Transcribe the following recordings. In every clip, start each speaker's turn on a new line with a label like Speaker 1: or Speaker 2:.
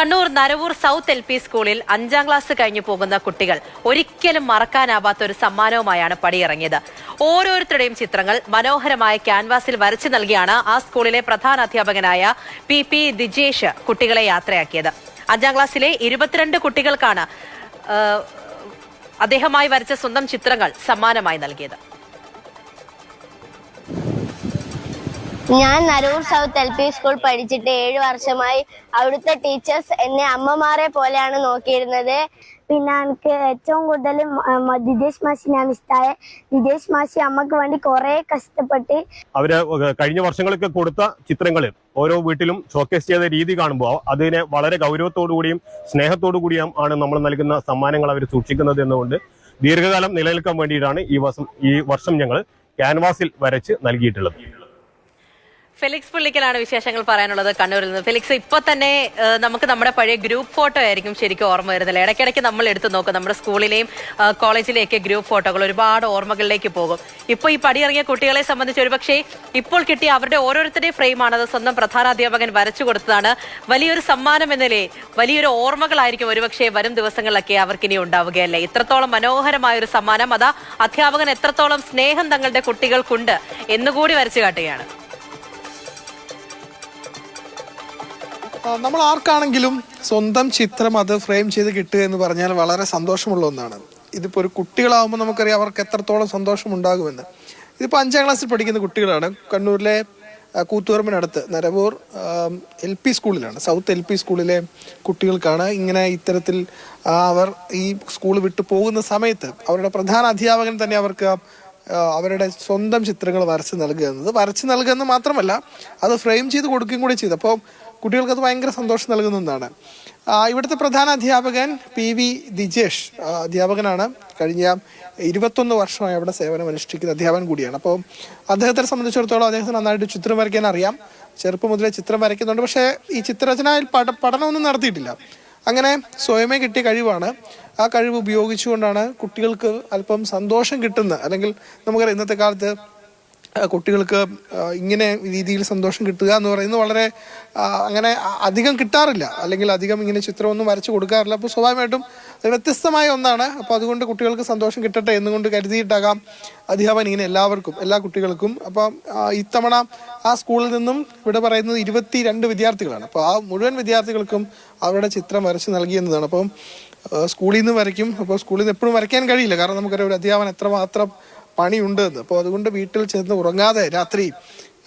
Speaker 1: Kannur Naravur south L P സ്കൂളിൽ അഞ്ചാം class കഴിഞ്ഞു പോകുന്ന കുട്ടികൾ ഒരിക്കലും മറക്കാനാവാത്ത ഒരു സമ്മാനവുമായാണ് പടിയിറങ്ങിയത്. ഓരോരുത്തരുടെയും ചിത്രങ്ങൾ മനോഹരമായ ക്യാൻവാസിൽ വരച്ചു നൽകിയാണ് ആ സ്കൂളിലെ പ്രധാന അധ്യാപകനായ പി പി ദിജേഷ് കുട്ടികളെ യാത്രയാക്കിയത്. അഞ്ചാം ക്ലാസ്സിലെ ഇരുപത്തിരണ്ട് കുട്ടികൾക്കാണ് അദ്ദേഹമായി വരച്ച സ്വന്തം ചിത്രങ്ങൾ സമ്മാനമായി നൽകിയത്.
Speaker 2: ഞാൻ Naroor south L P school പഠിച്ചിട്ട് ഏഴ് വർഷമായി അവിടുത്തെ ടീച്ചേഴ്സ് എന്നെ അമ്മമാരെ പോലെയാണ് നോക്കിയിരുന്നത്. പിന്നെ എനിക്ക് ഏറ്റവും കൂടുതൽ ജിതേഷ് മാഷി ഞാൻ ഇഷ്ടമായ ദിദേശ് മാഷി അമ്മയ്ക്ക് വേണ്ടി കുറെ കഷ്ടപ്പെട്ട്
Speaker 3: അവർ കഴിഞ്ഞ വർഷങ്ങളൊക്കെ കൊടുത്ത ചിത്രങ്ങൾ ഓരോ വീട്ടിലും ഷോക്കേസ് ചെയ്ത രീതി കാണുമ്പോൾ അതിനെ വളരെ ഗൗരവത്തോടു കൂടിയും സ്നേഹത്തോടു കൂടിയും ആണ് നമ്മൾ നൽകുന്ന സമ്മാനങ്ങൾ അവർ സൂക്ഷിക്കുന്നത് എന്നുകൊണ്ട് ദീർഘകാലം നിലനിൽക്കാൻ വേണ്ടിയിട്ടാണ് ഈ വർഷം ഈ വർഷം ഞങ്ങൾ ക്യാൻവാസിൽ വരച്ച് നൽകിയിട്ടുള്ളത്.
Speaker 1: ഫെലിക്സ് പുള്ളിക്കലാണ് വിശേഷങ്ങൾ പറയാനുള്ളത് കണ്ണൂരിൽ നിന്ന്. ഫെലിക്സ് ഇപ്പൊ തന്നെ നമുക്ക് നമ്മുടെ പഴയ ഗ്രൂപ്പ് ഫോട്ടോ ആയിരിക്കും ശരിക്കും ഓർമ്മ വരുന്നില്ല ഇടയ്ക്കിടയ്ക്ക് നമ്മൾ എടുത്തു നോക്കും. നമ്മുടെ സ്കൂളിലെയും കോളേജിലെയും ഒക്കെ ഗ്രൂപ്പ് ഫോട്ടോകൾ ഒരുപാട് ഓർമ്മകളിലേക്ക് പോകും. ഇപ്പൊ ഈ പടിയിറങ്ങിയ കുട്ടികളെ സംബന്ധിച്ച് ഒരുപക്ഷെ ഇപ്പോൾ കിട്ടിയ അവരുടെ ഓരോരുത്തരുടെയും ഫ്രെയിമാണ്. അത് സ്വന്തം പ്രധാനാധ്യാപകൻ വരച്ചു കൊടുത്തതാണ്. വലിയൊരു സമ്മാനം എന്നല്ലേ വലിയൊരു ഓർമ്മകളായിരിക്കും ഒരുപക്ഷെ വരും ദിവസങ്ങളിലൊക്കെ അവർക്കിനി ഉണ്ടാവുകയല്ലേ? ഇത്രത്തോളം മനോഹരമായ ഒരു സമ്മാനം. അതാ അധ്യാപകൻ എത്രത്തോളം സ്നേഹം തങ്ങളുടെ കുട്ടികൾക്കുണ്ട് എന്നുകൂടി വരച്ചു കാട്ടുകയാണ്.
Speaker 4: നമ്മൾ ആർക്കാണെങ്കിലും സ്വന്തം ചിത്രം അത് ഫ്രെയിം ചെയ്ത് കിട്ടുക എന്ന് പറഞ്ഞാൽ വളരെ സന്തോഷമുള്ള ഒന്നാണ്. ഇതിപ്പോൾ ഒരു കുട്ടികളാവുമ്പോൾ നമുക്കറിയാം അവർക്ക് എത്രത്തോളം സന്തോഷം ഉണ്ടാകുമെന്ന് ഇതിപ്പോൾ അഞ്ചാം ക്ലാസ്സിൽ പഠിക്കുന്ന കുട്ടികളാണ്. കണ്ണൂരിലെ കൂത്തുപറമ്പിനടുത്ത് നരവൂർ എൽ പി സ്കൂളിലാണ്. സൗത്ത് എൽ പി സ്കൂളിലെ കുട്ടികൾക്കാണ് ഇങ്ങനെ ഇത്തരത്തിൽ അവർ ഈ സ്കൂൾ വിട്ടു പോകുന്ന സമയത്ത് അവരുടെ പ്രധാന അധ്യാപകൻ തന്നെ അവർക്ക് അവരുടെ സ്വന്തം ചിത്രങ്ങൾ വരച്ച് നൽകുക എന്നത്. വരച്ച് നൽകുക എന്ന് മാത്രമല്ല അത് ഫ്രെയിം ചെയ്ത് കൊടുക്കുകയും കൂടി ചെയ്തു. അപ്പോൾ കുട്ടികൾക്ക് അത് ഭയങ്കര സന്തോഷം നൽകുന്ന ഒന്നാണ്. ഇവിടുത്തെ പ്രധാന അധ്യാപകൻ പി വി ദിജേഷ് അധ്യാപകനാണ്. കഴിഞ്ഞ ഇരുപത്തൊന്ന് വർഷമായി അവിടെ സേവനം അനുഷ്ഠിക്കുന്ന അധ്യാപകൻ കൂടിയാണ്. അപ്പോൾ അദ്ദേഹത്തെ സംബന്ധിച്ചിടത്തോളം അദ്ദേഹത്തിന് നന്നായിട്ട് ചിത്രം വരയ്ക്കാൻ അറിയാം. ചെറുപ്പം മുതലേ ചിത്രം വരയ്ക്കുന്നുണ്ട്. പക്ഷേ ഈ ചിത്രരചനയിൽ പഠ പഠനമൊന്നും നടത്തിയിട്ടില്ല. അങ്ങനെ സ്വയമേ കിട്ടിയ കഴിവാണ്. ആ കഴിവ് ഉപയോഗിച്ചുകൊണ്ടാണ് കുട്ടികൾക്ക് അല്പം സന്തോഷം കിട്ടുന്ന അല്ലെങ്കിൽ നമുക്കറിയാം ഇന്നത്തെ കാലത്ത് കുട്ടികൾക്ക് ഇങ്ങനെ രീതിയിൽ സന്തോഷം കിട്ടുക എന്ന് പറയുന്നത് വളരെ അങ്ങനെ അധികം കിട്ടാറില്ല. അല്ലെങ്കിൽ അധികം ഇങ്ങനെ ചിത്രമൊന്നും വരച്ചു കൊടുക്കാറില്ല. അപ്പോൾ സ്വാഭാവികമായിട്ടും വ്യത്യസ്തമായ ഒന്നാണ്. അപ്പോൾ അതുകൊണ്ട് കുട്ടികൾക്ക് സന്തോഷം കിട്ടട്ടെ എന്നുകൊണ്ട് കരുതിയിട്ടാകാം അധ്യാപകൻ ഇങ്ങനെ എല്ലാവർക്കും എല്ലാ കുട്ടികൾക്കും. അപ്പോൾ ഇത്തവണ ആ സ്കൂളിൽ നിന്നും ഇവിടെ പറയുന്നത് ഇരുപത്തി രണ്ട് വിദ്യാർത്ഥികളാണ്. അപ്പോൾ ആ മുഴുവൻ വിദ്യാർത്ഥികൾക്കും അവരുടെ ചിത്രം വരച്ച് നൽകിയെന്നതാണ് അപ്പം സ്കൂളിൽ നിന്ന് വരയ്ക്കും. അപ്പോൾ സ്കൂളിൽ നിന്ന് എപ്പോഴും വരയ്ക്കാൻ കഴിയില്ല. കാരണം നമുക്കൊരു അധ്യാപകൻ എത്രമാത്രം പണിയുണ്ട് എന്ന് അപ്പോൾ അതുകൊണ്ട് വീട്ടിൽ ചെന്ന് ഉറങ്ങാതെ രാത്രി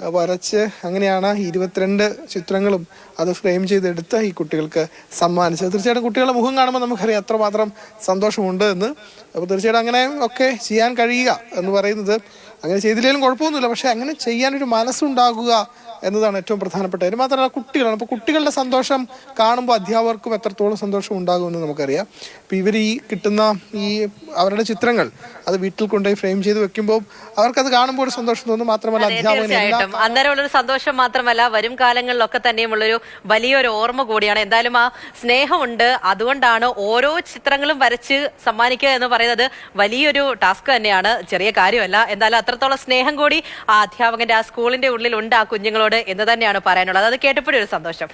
Speaker 4: വരച്ച് അങ്ങനെയാണ് ഇരുപത്തിരണ്ട് ചിത്രങ്ങളും അത് ഫ്രെയിം ചെയ്തെടുത്ത് ഈ കുട്ടികൾക്ക് സമ്മാനിച്ചത്. തീർച്ചയായിട്ടും കുട്ടികളുടെ മുഖം കാണുമ്പോൾ നമുക്കറിയാം എത്രമാത്രം സന്തോഷമുണ്ട് എന്ന്. അപ്പോൾ തീർച്ചയായിട്ടും അങ്ങനെ ഒക്കെ ചെയ്യാൻ കഴിയുക എന്ന് പറയുന്നത്. അങ്ങനെ ചെയ്തില്ലെങ്കിലും കുഴപ്പമൊന്നുമില്ല. പക്ഷേ അങ്ങനെ ചെയ്യാനൊരു മനസ്സുണ്ടാകുക എന്നതാണ് ഏറ്റവും പ്രധാനപ്പെട്ട കാര്യം. മാത്രമല്ല കുട്ടികളാണ്. അപ്പോൾ കുട്ടികളുടെ സന്തോഷം കാണുമ്പോൾ അധ്യാപകർക്കും എത്രത്തോളം സന്തോഷം ഉണ്ടാകുമെന്ന് നമുക്കറിയാം. അപ്പോൾ ഇവർ ഈ കിട്ടുന്ന ഈ അവരുടെ ചിത്രങ്ങൾ അത് വീട്ടിൽ കൊണ്ടുപോയി ഫ്രെയിം ചെയ്ത് വെക്കുമ്പോൾ അവർക്കത് കാണുമ്പോൾ ഒരു സന്തോഷം തോന്നും. മാത്രമല്ല അധ്യാപകൻ
Speaker 1: അന്നേരമുള്ളൊരു സന്തോഷം മാത്രമല്ല വരും കാലങ്ങളിലൊക്കെ തന്നെയുമുള്ളൊരു വലിയൊരു ഓർമ്മ കൂടിയാണ്. എന്തായാലും ആ സ്നേഹമുണ്ട്. അതുകൊണ്ടാണ് ഓരോ ചിത്രങ്ങളും വരച്ച് സമ്മാനിക്കുക എന്ന് പറയുന്നത് വലിയൊരു ടാസ്ക് തന്നെയാണ്. ചെറിയ കാര്യമല്ല. എന്തായാലും അത്രത്തോളം സ്നേഹം കൂടി ആ അധ്യാപകന്റെ ആ സ്കൂളിന്റെ ഉള്ളിൽ ഉണ്ട് ആ കുഞ്ഞുങ്ങളോട് എന്ന് തന്നെയാണ് പറയാനുള്ളത്. അത് കേട്ടപ്പോഴൊരു സന്തോഷം.